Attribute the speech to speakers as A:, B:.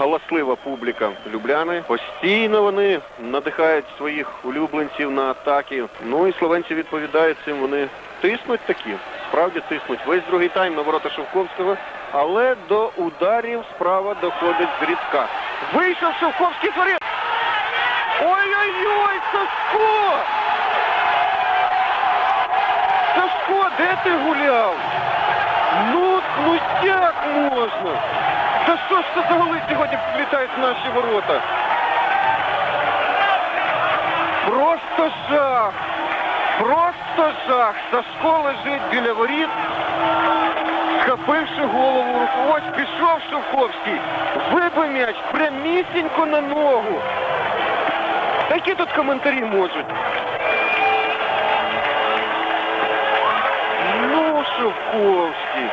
A: галаслива публіка Любляни. Постійно вони надихають своїх улюбленців на атаки. Ну і словенці відповідають цим. Вони тиснуть такі. Справді тиснуть. Весь другий тайм на ворота Шовковського. Але до ударів справа доходить зрідка. Вийшов Шовковський творив. Ой-ой-ой, Сашко! Сашко, де ти гуляв? Ну, ну як можна? Та що ж це за голи сьогодні влітають в наші ворота? Просто жах! Просто жах! Сашко лежить біля воріт, схопивши голову руку. Ось пішов Шовковський, вибив м'яч прямісінько на ногу. Такі тут коментарі можуть. Ну, Шовковський.